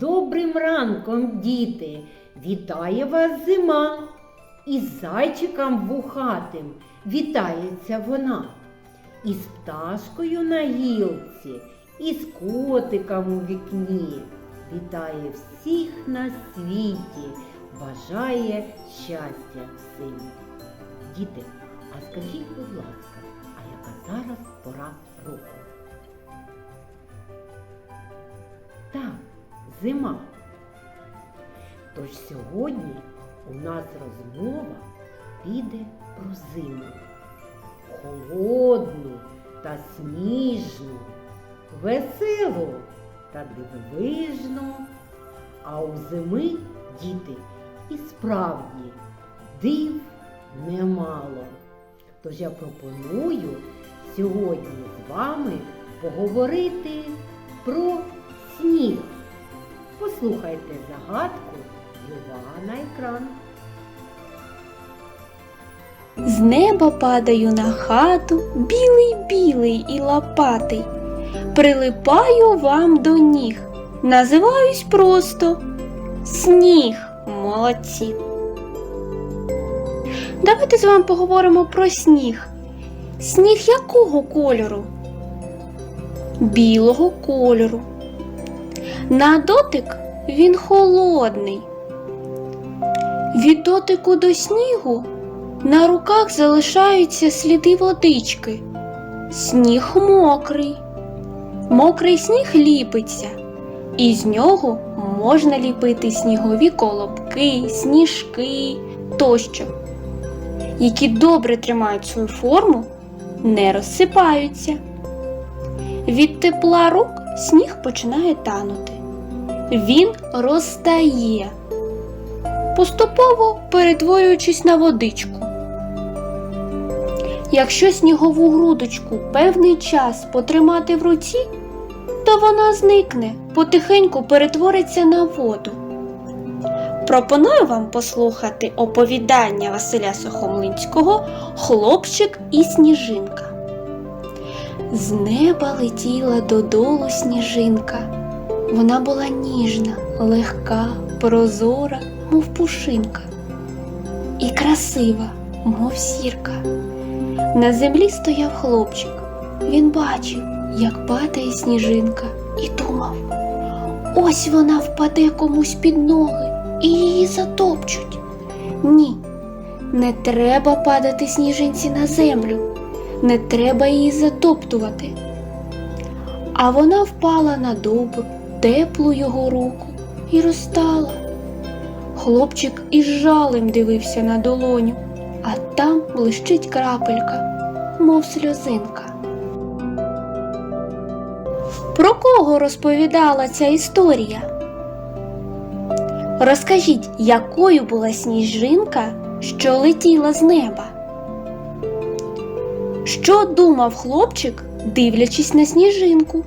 добрим ранком, діти! Вітає вас зима! Із зайчиком вухатим вітається вона, із пташкою на гілці, і з котиком у вікні. Вітає всіх на світі, бажає щастя всім. Діти, а скажіть, будь ласка, зима. Тож сьогодні у нас розмова піде про зиму. Холодну та сніжну, веселу та дивовижну. А у зими, діти, і справді див немало. Тож я пропоную сьогодні з вами поговорити про сніг. Послухайте загадку увага на екран. З неба падаю на хату, білий-білий і лопатий. Прилипаю вам до ніг. Називаюсь просто сніг. Молодці. Давайте з вами поговоримо про сніг. Сніг якого кольору? Білого кольору. На дотик він холодний. Від дотику до снігу на руках залишаються сліди водички. Сніг мокрий. Мокрий сніг ліпиться, і з нього можна ліпити снігові колобки, сніжки тощо, які добре тримають свою форму, не розсипаються. Від тепла рук сніг починає танути. Він розтає, поступово перетворюючись на водичку. Якщо снігову грудочку певний час потримати в руці, то вона зникне, потихеньку перетвориться на воду. Пропоную вам послухати оповідання Василя Сухомлинського Хлопчик і сніжинка. З неба летіла додолу сніжинка. Вона була ніжна, легка, прозора, мов пушинка, і красива, мов сірка. На землі стояв хлопчик. Він бачив, як падає сніжинка, і думав: ось вона впаде комусь під ноги і її затопчуть. Ні, не треба падати сніжинці на землю, не треба її затоптувати. А вона впала на добру, теплу його руку і розтала. Хлопчик із жалем дивився на долоню, а там блищить крапелька, мов сльозинка. Про кого розповідала ця історія? Розкажіть, якою була сніжинка, що летіла з неба? Що думав хлопчик, дивлячись на сніжинку?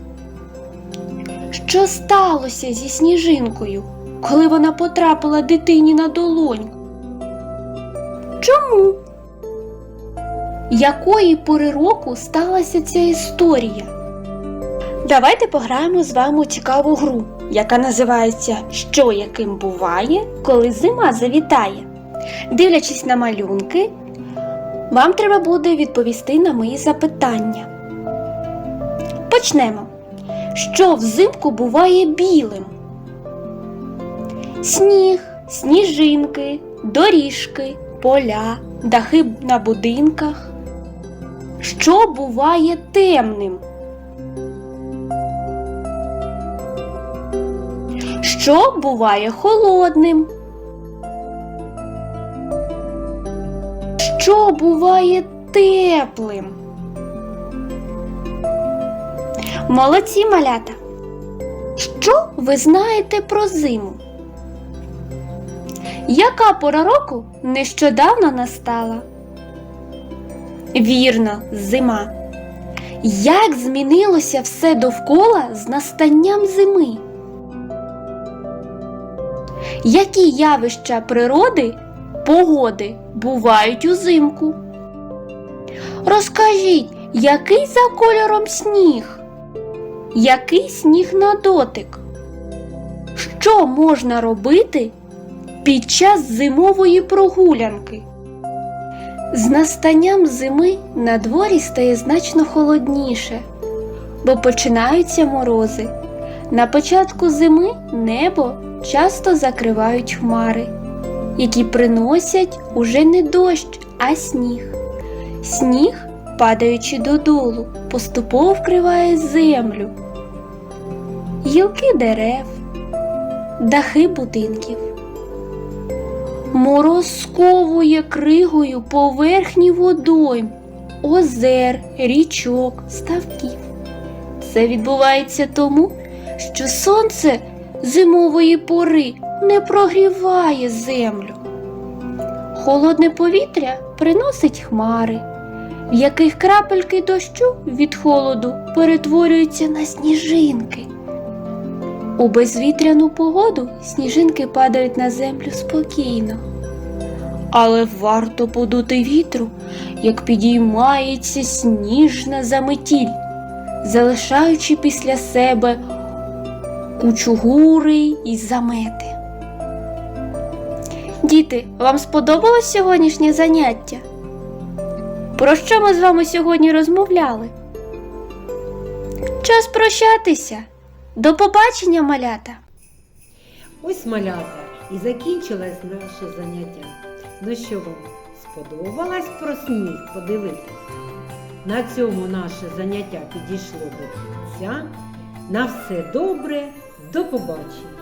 Що сталося зі сніжинкою, коли вона потрапила дитині на долоньку? Чому? Якої пори року сталася ця історія? Давайте пограємо з вами у цікаву гру, яка називається Що яким буває, коли зима завітає. Дивлячись на малюнки, вам треба буде відповісти на мої запитання. Почнемо. Що взимку буває білим? Сніг, сніжинки, доріжки, поля, дахи на будинках. Що буває темним? Що буває холодним? Що буває теплим? Молодці малята. Що ви знаєте про зиму? Яка пора року нещодавно настала? Вірно, зима. Як змінилося все довкола з настанням зими? Які явища природи, погоди бувають узимку? Розкажіть, який за кольором сніг? Який сніг на дотик? що можна робити під час зимової прогулянки? З настанням зими на дворі стає значно холодніше, бо починаються морози. На початку зими небо часто закривають хмари, які приносять уже не дощ, а сніг. Сніг, падаючи додолу, поступово вкриває землю, гілки дерев, дахи будинків. Мороз сковує кригою поверхні водойм, озер, річок, ставків. Це відбувається тому, що сонце зимової пори не прогріває землю. Холодне повітря приносить хмари, в яких крапельки дощу від холоду перетворюються на сніжинки. У безвітряну погоду сніжинки падають на землю спокійно. Але варто подути вітру, як підіймається сніжна заметіль, залишаючи після себе кучугури і замети. Діти, вам сподобалось сьогоднішнє заняття? Про що ми з вами сьогодні розмовляли? Час прощатися. До побачення, малята! Ось малята і закінчилось наше заняття. Ну що вам сподобалось про сніг подивитись? На цьому наше заняття підійшло до кінця. На все добре, до побачення!